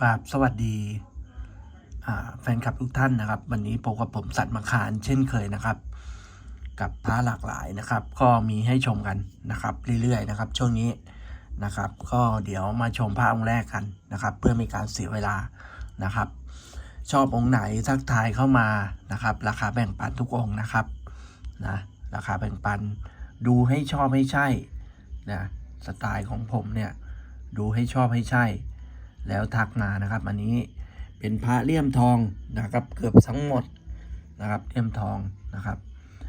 ครับสวัสดีแฟนคลับทุกท่านนะครับ วันนี้พบกับผมสัตว์มาคารเช่นเคยนะครับ กับพระหลากหลายนะครับ ก็มีให้ชมกันนะครับ เรื่อยๆนะครับ ช่วงนี้นะครับ ก็เดี๋ยวมาชมพระองค์แรกกันนะครับ เพื่อไมีการเสียเวลานะครับ ชอบองค์ไหนทักทายเข้ามานะครับ ราคาแบ่งปันทุกองค์นะครับนะราคาแบ่งปันดูให้ชอบให้ใช่นะสไตล์ของผมเนี่ยดูให้ชอบให้ใช่ แล้วทักมานะครับ อันนี้เป็นพระเลี่ยมทองนะครับเกือบทั้งหมดนะครับเลี่ยมทองนะครับ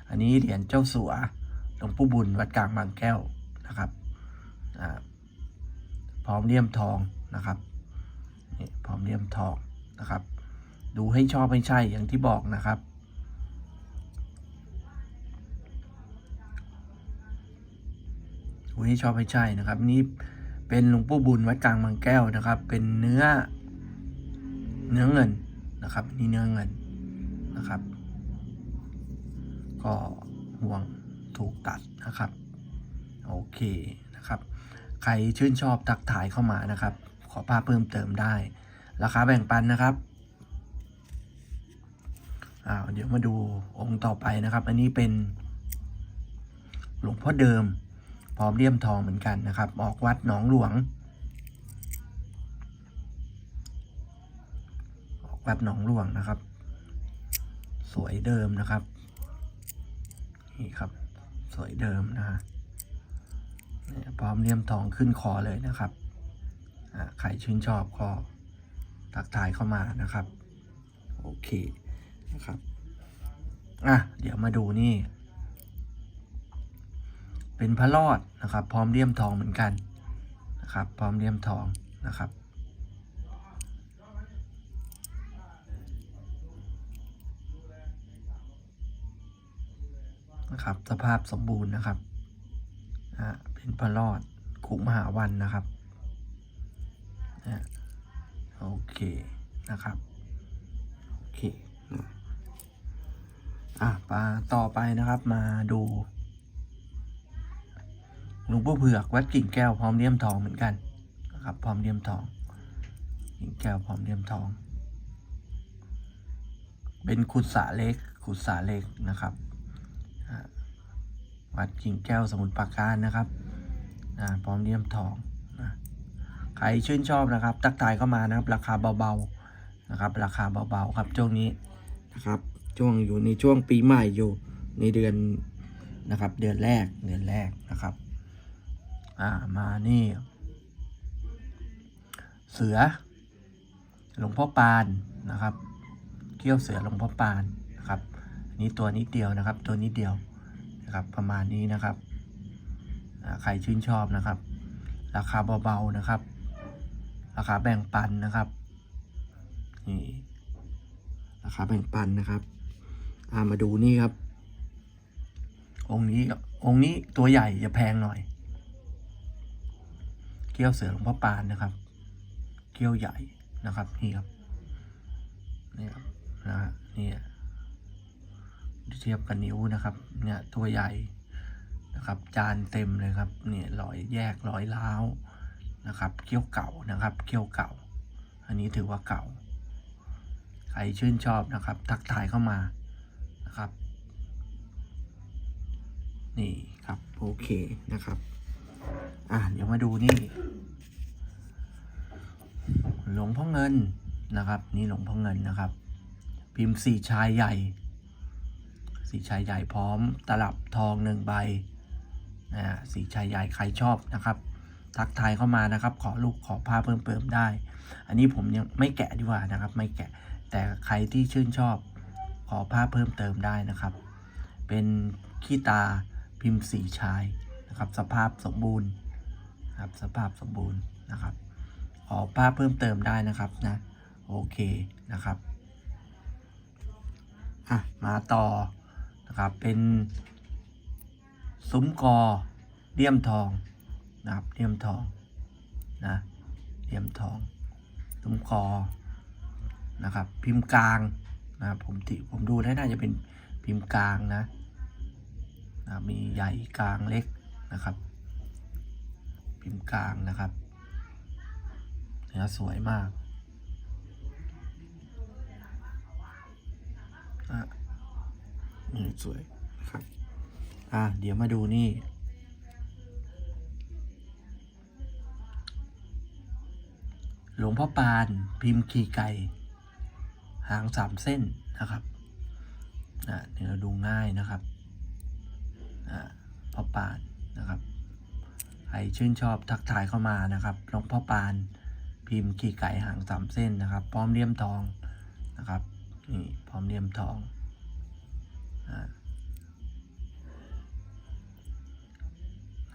อันนี้เหรียญเจ้าสัวหลวงปู่บุญวัดกลางบางแก้วนะครับพร้อมเลี่ยมทองนะครับนี่พร้อมเลี่ยมทองนะครับ ดูให้ชอบให้ใช่อย่างที่บอกนะครับดูให้ชอบให้ใช่นะครับ นี่ เป็นหลวงปู่บุญวัดกลางบางแก้วนะครับ เป็นเนื้อเนื้อเงินนะครับนี่เนื้อเงินนะครับ ก็ห่วงถูกตัดนะครับโอเคนะครับ ใครชื่นชอบตักถ่ายเข้ามานะครับ ขอภาพเพิ่มเติมได้ ราคาแบ่งปันนะครับอ้าวเดี๋ยวมาดูองค์ต่อไปนะครับ อันนี้เป็นหลวงพ่อเดิม พร้อมเลี่ยมทองเหมือนกันนะครับ ออกวัดหนองหลวง ออกวัดหนองหลวงนะครับ สวยเดิมนะครับ นี่ครับ สวยเดิมนะฮะพร้อมเลี่ยมทองขึ้นคอเลยนะครับอ่าใครชื่นชอบก็ทักทายเข้ามานะครับ โอเคนะครับ อะ เดี๋ยวมาดูนี่ เป็นพระรอดนะครับ พร้อมเลี่ยมทองเหมือนกันนะครับ พร้อมเลี่ยมทองนะครับ นะครับ สภาพสมบูรณ์นะครับอ่าเป็นพระรอดขุมหาวันนะครับอ่าโอเคนะครับ โอเคอะปาต่อไปนะครับมาดู หลวงปู่เผือกวัดกิ่งแก้วพร้อมเลี่ยมทองเหมือนกันนะครับพร้อมเลี่ยมทอง กิ่งแก้วพร้อมเลี่ยมทอง เป็นขุดสาเล็กขุดสาเล็กนะครับวัดกิ่งแก้วสมุทรปราการนะครับอ่าพร้อมเลี่ยมทองนะใครชื่นชอบนะครับ ตักทายเข้ามานะครับ ราคาเบาๆนะครับ ราคาเบาๆครับช่วงนี้นะครับช่วงอยู่ในช่วงปีใหม่อยู่ในเดือนนะครับ เดือนแรกเดือนแรกนะครับ อ่ามานี่ เสือ หลวงพ่อปานนะครับเขี้ยวเสือหลวงพ่อปานนะครับนี้ตัวนิดเดียวนะครับ ตัวนิดเดียวนะครับประมาณนี้นะครับใครชื่นชอบนะครับ ราคาเบาๆนะครับ ราคาแบ่งปันนะครับนี่ราคาแบ่งปันนะครับอามาดูนี่ครับ องค์นี้องค์นี้ตัวใหญ่จะแพงหน่อย เกี้ยวเสือหลวงพ่อปานนะครับ เกี้ยวใหญ่นะครับนี่ครับนี่ครับนะฮะนี่เทียบกับนิ้วนะครับเนี่ยตัวใหญ่นะครับ จานเต็มเลยครับเนี่ยรอยแยกรอยล้าวนะครับเกี้ยวเก่านะครับเกี้ยวเก่า อันนี้ถือว่าเก่า ใครชื่นชอบนะครับ ทักทายเข้ามานะครับ นี่ครับ โอเคนะครับ อะเดี๋ยวมาดูนี่ หลวงพ่อเงินนะครับ นี่หลวงพ่อเงินนะครับ พิมพ์สี่ชายใหญ่ สีชายใหญ่พร้อมตลับทองหนึ่งใบนะสีชายใหญ่ใครชอบนะครับ ทักทายเข้ามานะครับ ขอลูกขอภาพเพิ่มเติมได้ อันนี้ผมยังไม่แกะดีกว่านะครับ ไม่แกะแต่ใครที่ชื่นชอบขอภาพเพิ่มเติมได้นะครับ เป็นขี้ตาพิมพ์สีชายนะครับ สภาพสมบูรณ์ ครับสภาพสมบูรณ์นะครับขอภาพเพิ่มเติมได้นะครับนะโอเคนะครับอะมาต่อนะครับเป็นซุ้มกอเลี่ยมทองนะครับเลี่ยมทองนะเลี่ยมทองซุ้มกอนะครับพิมพ์กลางนะผมติผมดูแล้น่าจะเป็นพิมพ์กลางนะนะมีใหญ่กลางเล็กนะครับ พิมพ์กลางนะครับ เนื้อสวยมากอะสวยครับ อะ เดี๋ยวมาดูนี่ หลวงพ่อปานพิมพ์ขีไก่ หางสามเส้นนะครับอะเดี๋ยวดูง่ายนะครับอะพ่อปานนะครับ ครชื่นชอบทักทายเข้ามานะครับหลวงพ่อปาน พิมพ์ขี่ไก่หางสามเส้นนะครับ พร้อมเลี่ยมทองนะครับนี่พร้อมเลี่ยมทอง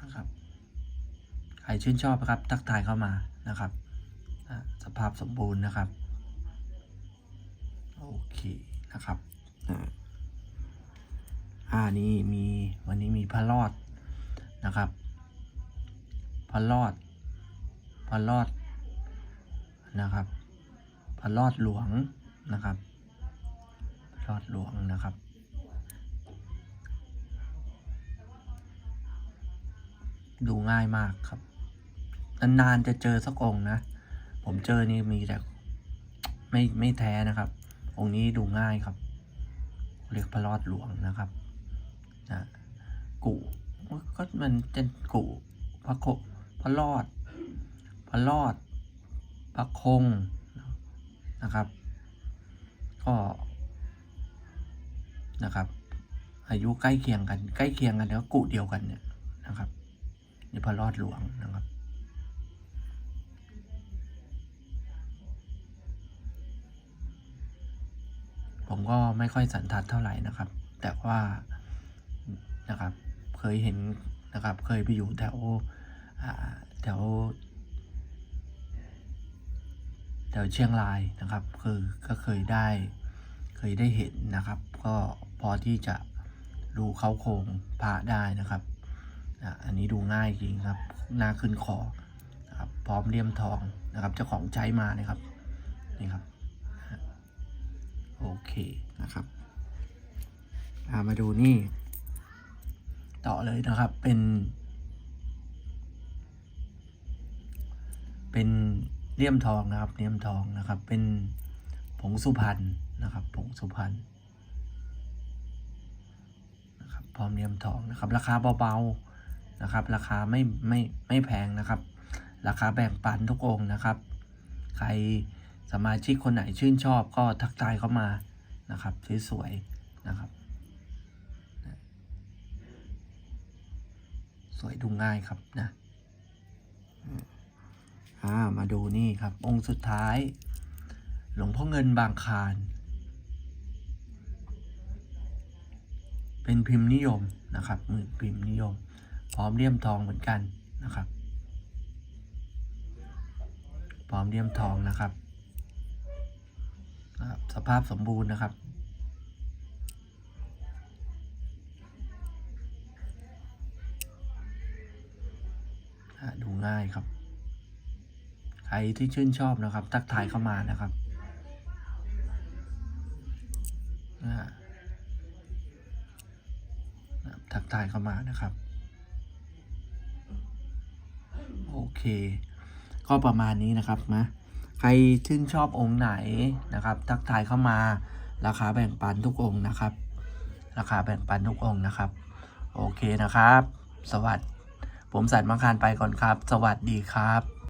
นะครับใครชื่นชอบนะครับ ทักทายเข้ามานะครับสภาพสมบูรณ์นะครับโอเคนะครับอ่าอ่านี่มีวันนี้มีพระรอดนะครับ พระรอดพระรอดนะครับพระรอดหลวงนะครับพระรอดหลวงนะครับ ดูง่ายมากครับนานๆจะเจอสักองนะ ผมเจอนี่มีแต่ไม่ไม่แท้นะครับ องค์นี้ดูง่ายครับ เรียกพระรอดหลวงนะครับนะกูก็มันจะกูพระโค พระรอด พระรอด พระคงนะครับ ก็นะครับ อายุใกล้เคียงกัน ใกล้เคียงกันแล้วกุเดียวกันเนี่ยนะครับนี่พระรอดหลวงนะครับผมก็ไม่ค่อยสันทัดเท่าไหร่นะครับ แต่ว่านะครับ เคยเห็นนะครับ เคยไปอยู่แถวอ่า แถวแถวเชียงรายนะครับ คือก็เคยได้เคยได้เห็นนะครับ ก็พอที่จะดูเขาโครงพระได้นะครับอะอันนี้ดูง่ายจริงครับหน้าขึ้นคอนะครับพร้อมเลี่ยมทองนะครับเจ้าของใจมานะครับนี่ครับโอเคนะครับามาดูนี่ ต่อเลยนะครับเป็น เป็นเลี่ยมทองนะครับเลี่ยมทองนะครับ เป็นผงสุพรรณนะครับ ผงสุพรรณนะครับ พร้อมเลี่ยมทองนะครับ ราคาเบาๆนะครับ ราคาไม่ไม่ไม่แพงนะครับ ราคาแบ่งปันทุกองนะครับ ใครสมาชิกคนไหนชื่นชอบก็ทักทายเข้ามานะครับสวยๆนะครับ สวยดูง่ายครับนะ อ่ามาดูนี่ครับ องค์สุดท้าย หลวงพ่อเงินบางคาร เป็นพิมพ์นิยมนะครับมือพิมพ์นิยม พร้อมเลี่ยมทองเหมือนกันนะครับ พร้อมเลี่ยมทองนะครับ สภาพสมบูรณ์นะครับดูง่ายครับ ใครที่ชื่นชอบนะครับ ทักทายเข้ามานะครับทักทายเข้ามานะครับ โอเค ก็ประมาณนี้นะครับนะใครชื่นชอบองค์ไหนนะครับ ทักทายเข้ามา ราคาแบ่งปันทุกองค์นะครับ ราคาแบ่งปันทุกองค์นะครับ โอเคนะครับ สวัสดีผมสันมังคารไปก่อนครับ สวัสดีครับ